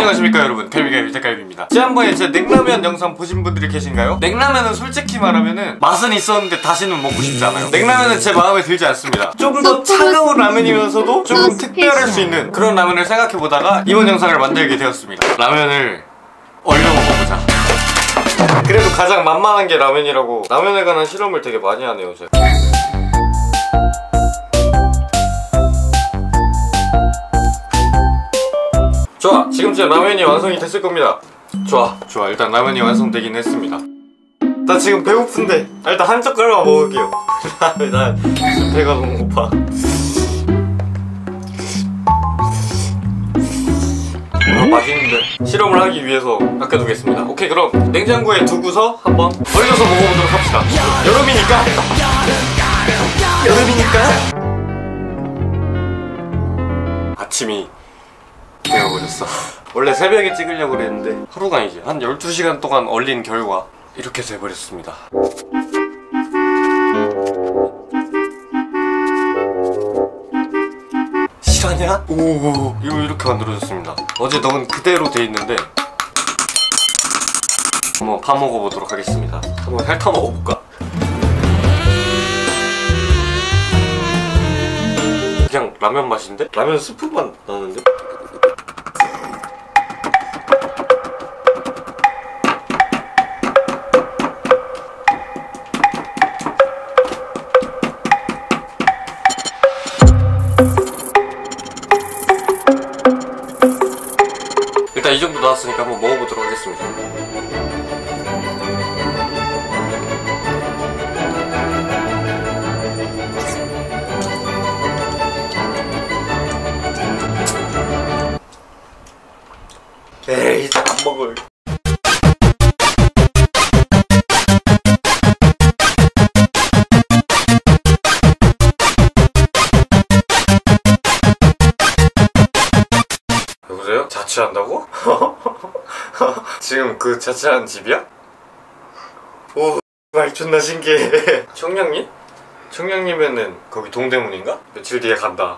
안녕하십니까 여러분. 갈비갈비 닭갈비입니다. 지난번에 제 냉라면 영상 보신 분들이 계신가요? 냉라면은 솔직히 말하면은 맛은 있었는데 다시는 먹고 싶지 않아요. 냉라면은 제 마음에 들지 않습니다. 좀더 차가운 라면이면서도 조금 특별할 수 있는 그런 라면을 생각해보다가 이번 영상을 만들게 되었습니다. 라면을 얼려 먹어보자. 그래도 가장 만만한 게 라면이라고 라면에 관한 실험을 되게 많이 하네요 제가 좋아 지금쯤 라면이 완성이 됐을 겁니다. 좋아 좋아 일단 라면이 완성되긴 했습니다. 나 지금 배고픈데 아, 일단 한 젓갈만 먹을게요. 나 지금 배가 너무 고파. 아, 맛있는데. 실험을 하기 위해서 아껴두겠습니다. 오케이 그럼 냉장고에 두고서 한번 얼려서 먹어보도록 합시다. 여름이니까. 여름이니까. 아침이 되어버렸어 원래 새벽에 찍으려고 그랬는데 하루가 아니지 한 12시간 동안 얼린 결과 이렇게 돼버렸습니다 실화냐? 오 이거 이렇게 만들어졌습니다 어제 넣은 그대로 돼 있는데 한번 파 먹어보도록 하겠습니다 한번 핥아 먹어볼까? 그냥 라면 맛인데? 라면 스프 맛 나는데? 일단 이 정도 나왔으니까 한번 먹어보도록 하겠습니다. 에이, 안 먹을. 자취한다고? 지금 그 자취하는 집이야? 오, 말 존나 신기해. 청량리? 청량리면은 거기 동대문인가? 며칠 뒤에 간다.